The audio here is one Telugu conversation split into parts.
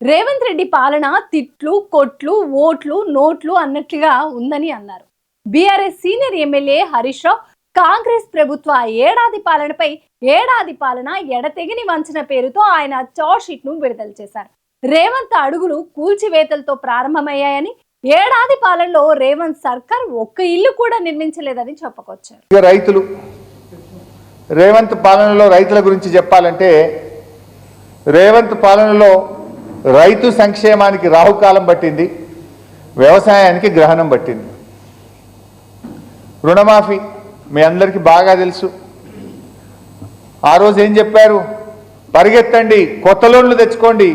రేవంత్ రెడ్డి పాలన తిట్లు కొట్లు ఓట్లు నోట్లు అన్నట్లుగా ఉందని అన్నారు. BRS senior MLA Harish Rao Congress ప్రభుత్వ ఏడాది పాలనపై ఏడాది పాలన ఎడతెగిని వంచన పేరుతో ఆయన చార్ట్షీట్ను విడుదల చేశారు. రేవంత్ అడుగులు కూల్చివేతలతో ప్రారంభమయ్యాయని ఏడాది పాలనలో రేవంత్ సర్కార్ ఒక్క ఇల్లు కూడా నిర్మించలేదని చెప్పుకొచ్చారు. రైతులు రేవంత్ పాలనలో రైతుల గురించి చెప్పాలంటే రేవంత్ పాలనలో రైతు సంక్షేమానికి రాహుకాలం పట్టింది వ్యవసాయానికి గ్రహణం పట్టింది. రుణమాఫీ మీ అందరికీ బాగా తెలుసు. ఆ రోజు ఏం చెప్పారు? పరిగెత్తండి కొత్త లోన్లు తెచ్చుకోండి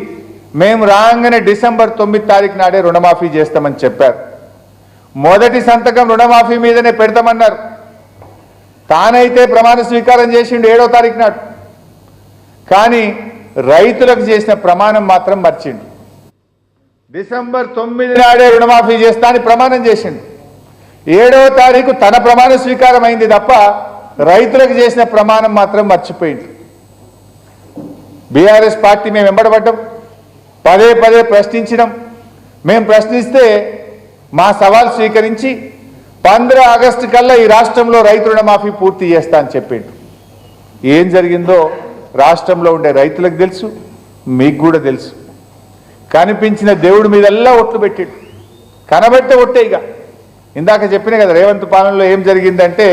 మేము రాగానే డిసెంబర్ తొమ్మిది తారీఖు నాడే రుణమాఫీ చేస్తామని చెప్పారు. మొదటి సంతకం రుణమాఫీ మీదనే పెడతామన్నారు. తానైతే ప్రమాణ స్వీకారం చేసిండు ఏడో తారీఖు నాడు. కానీ రైతులకు చేసిన ప్రమాణం మాత్రం మర్చిండు. డిసెంబర్ తొమ్మిది నాడే రుణమాఫీ చేస్తా అని ప్రమాణం చేసిండు. ఏడవ తారీఖు తన ప్రమాణ స్వీకారం అయింది తప్ప రైతులకు చేసిన ప్రమాణం మాత్రం మర్చిపోయింది బీఆర్ఎస్ పార్టీ మేము వెంబడబడ్డం పదే పదే ప్రశ్నించినాం. మేము ప్రశ్నిస్తే మా సవాల్ స్వీకరించి పంద్ర ఆగస్టు కల్లా ఈ రాష్ట్రంలో రైతు రుణమాఫీ పూర్తి చేస్తా అని చెప్పిండు. ఏం జరిగిందో రాష్ట్రంలో ఉండే రైతులకు తెలుసు మీకు కూడా తెలుసు. కనిపించిన దేవుడి మీదల్లా ఒట్లు పెట్టిండు. కనబడితే ఒట్టే ఇక. ఇందాక చెప్పిన కదా రేవంత్ పాలనలో ఏం జరిగిందంటే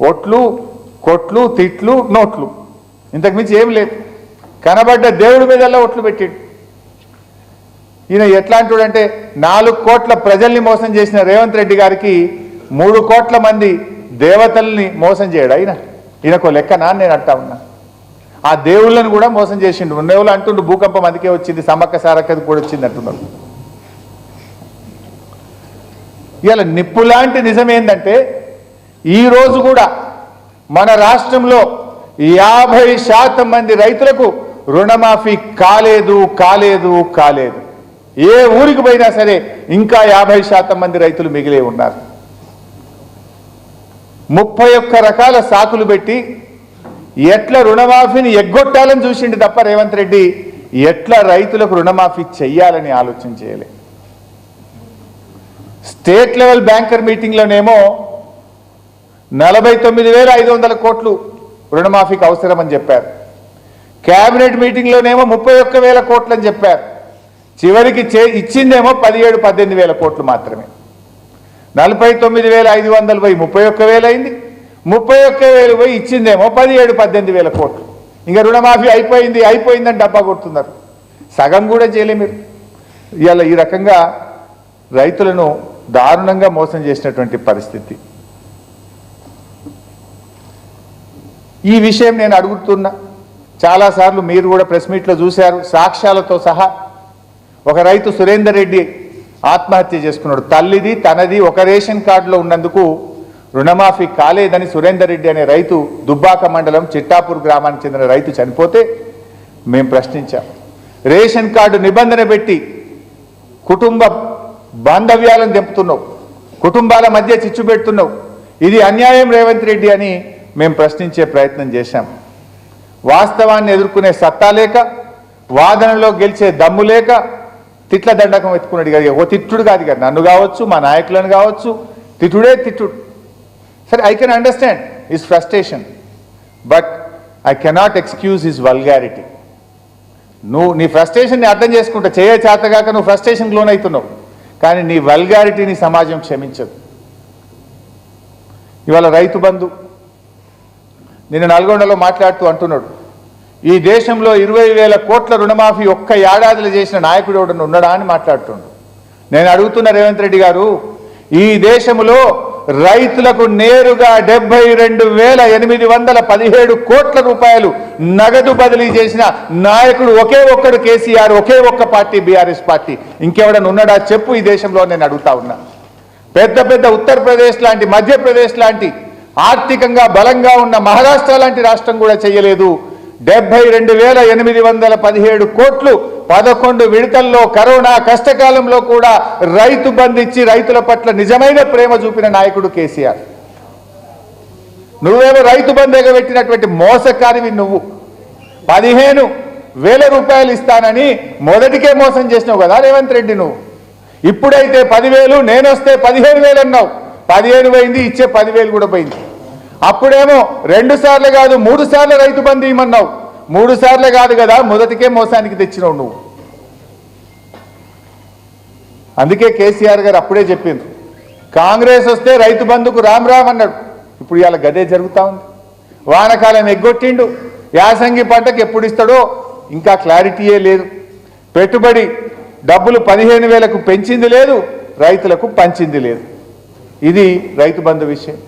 ఒట్లు కొట్లు తిట్లు నోట్లు. ఇంతకు మించి ఏం లేదు. కనబడ్డ దేవుడి మీదల్లా ఒట్లు పెట్టిండు. ఈయన ఎట్లాంటి అంటే నాలుగు కోట్ల ప్రజల్ని మోసం చేసిన రేవంత్ రెడ్డి గారికి మూడు కోట్ల మంది దేవతల్ని మోసం చేయడు ఆయన. ఈయనకు లెక్కనా నేను అంటా ఉన్నా. ఆ దేవుళ్ళని కూడా మోసం చేసిండు. దేవుళ్ళు అంటుండు భూకంపం అందుకే వచ్చింది సమ్మక్క సారక్కది కూడా వచ్చింది అంటున్నారు ఇవాళ నిప్పు లాంటి నిజం ఏంటంటే ఈ రోజు కూడా మన రాష్ట్రంలో యాభై శాతం మంది రైతులకు రుణమాఫీ కాలేదు కాలేదు కాలేదు. ఏ ఊరికి పోయినా సరే ఇంకా యాభై శాతం మంది రైతులు మిగిలే ఉన్నారు. ముప్పై ఒక్క రకాల సాకులు పెట్టి ఎట్లా రుణమాఫీని ఎగ్గొట్టాలని చూసిండు తప్ప రేవంత్ రెడ్డి ఎట్లా రైతులకు రుణమాఫీ చెయ్యాలని ఆలోచన చేయలే. స్టేట్ లెవెల్ బ్యాంకర్ మీటింగ్లోనేమో నలభై తొమ్మిది వేల ఐదు వందల కోట్లు రుణమాఫీకి అవసరమని చెప్పారు. కేబినెట్ మీటింగ్లోనేమో ముప్పై ఒక్క వేల కోట్లు అని చెప్పారు. చివరికి చే ఇచ్చిందేమో పదిహేడు పద్దెనిమిది వేల కోట్లు మాత్రమే. నలభై తొమ్మిది వేల ఐదు వందల పోయి ముప్పై ఒక్క వేలు అయింది ముప్పై ఒక్క వేలు పోయి ఇచ్చిందేమో పదిహేడు పద్దెనిమిది వేల కోట్లు. ఇంకా రుణమాఫీ అయిపోయింది అయిపోయిందని డబ్బా కొడుతున్నారు. సగం కూడా చేయలే మీరు. ఇవాళ ఈ రకంగా రైతులను దారుణంగా మోసం చేసినటువంటి పరిస్థితి. ఈ విషయం నేను అడుగుతున్నా. చాలాసార్లు మీరు కూడా ప్రెస్ మీట్లో చూశారు సాక్ష్యాలతో సహా. ఒక రైతు సురేందర్ రెడ్డి ఆత్మహత్య చేసుకున్నాడు. తల్లిది తనది ఒక రేషన్ కార్డులో ఉన్నందుకు రుణమాఫీ కాలేదని సురేందర్ రెడ్డి అనే రైతు దుబ్బాక మండలం చిట్టాపూర్ గ్రామానికి చెందిన రైతు చనిపోతే మేము ప్రశ్నించాం. రేషన్ కార్డు నిబంధన పెట్టి కుటుంబ బాంధవ్యాలను తెంపుతున్నావు. కుటుంబాల మధ్య చిచ్చు పెడుతున్నావు. ఇది అన్యాయం రేవంత్ రెడ్డి అని మేము ప్రశ్నించే ప్రయత్నం చేశాం. వాస్తవాన్ని ఎదుర్కొనే సత్తా లేక వాదనలో గెలిచే దమ్ము లేక తిట్ల దండకం ఎత్తుకున్నాడు. కదా ఓ తిట్టుడు కాదు కదా నన్ను కావచ్చు మా నాయకులను కావచ్చు తిట్టుడే తిట్టుడు. సరే I can understand his frustration but I cannot excuse his vulgarity నువ్వు నీ ఫ్రస్ట్రేషన్ని అర్థం చేసుకుంటా చేయ చేతగాక నువ్వు ఫ్రస్ట్రేషన్కి లోన్ అవుతున్నావు కానీ నీ వల్గారిటీని సమాజం క్షమించదు. ఇవాళ రైతు బంధు నిన్న నల్గొండలో మాట్లాడుతూ అంటున్నాడు ఈ దేశంలో ఇరవై వేల కోట్ల రుణమాఫీ ఒక్క ఏడాదిలో చేసిన నాయకుడు ఉన్నాడా అని మాట్లాడుతుండు. నేను అడుగుతున్న రేవంత్ రెడ్డి గారు ఈ దేశంలో రైతులకు నేరుగా డెబ్బై రెండు వేల ఎనిమిది వందల పదిహేడు కోట్ల రూపాయలు నగదు బదిలీ చేసిన నాయకుడు ఒకే ఒక్కడు కేసీఆర్ ఒకే ఒక్క పార్టీ బీఆర్ఎస్ పార్టీ. ఇంకెవడన్నా ఉన్నాడా? చెప్పు ఈ దేశంలో నేను అడుగుతా ఉన్నా. పెద్ద పెద్ద ఉత్తరప్రదేశ్ లాంటి మధ్యప్రదేశ్ లాంటి ఆర్థికంగా బలంగా ఉన్న మహారాష్ట్ర లాంటి రాష్ట్రం కూడా చేయలేదు. డెబ్బై రెండు వేల ఎనిమిది వందల పదిహేడు కోట్లు పదకొండు విడతల్లో కరోనా కష్టకాలంలో కూడా రైతు బంధించి రైతుల పట్ల నిజమైన ప్రేమ చూపిన నాయకుడు కేసీఆర్. నువ్వేమో రైతు బంధు ఎగబెట్టినటువంటి మోసకారివి నువ్వు. పదిహేను వేల రూపాయలు ఇస్తానని మొదటికే మోసం చేసినావు కదా రేవంత్ రెడ్డి నువ్వు. ఇప్పుడైతే పదివేలు నేనొస్తే పదిహేను వేలు అన్నావు. పదిహేను పోయింది ఇచ్చే పదివేలు కూడా పోయింది. అప్పుడేమో రెండు సార్లు కాదు మూడు సార్లు రైతు బంధు ఇమ్మన్నావు. మూడు సార్లు కాదు కదా మొదటికే మోసానికి తెచ్చినావు నువ్వు. అందుకే కేసీఆర్ గారు అప్పుడే చెప్పింది కాంగ్రెస్ వస్తే రైతు బంధుకు రామ్ రామ్ అన్నాడు. ఇప్పుడు ఇవాళ గదే జరుగుతూ ఉంది. వానకాలం ఎగ్గొట్టిండు. యాసంగి పంటకు ఎప్పుడు ఇస్తాడో ఇంకా క్లారిటీయే లేదు. పెట్టుబడి డబ్బులు పదిహేను వేలకు పెంచింది లేదు రైతులకు పంచింది లేదు. ఇది రైతు బంధు విషయం.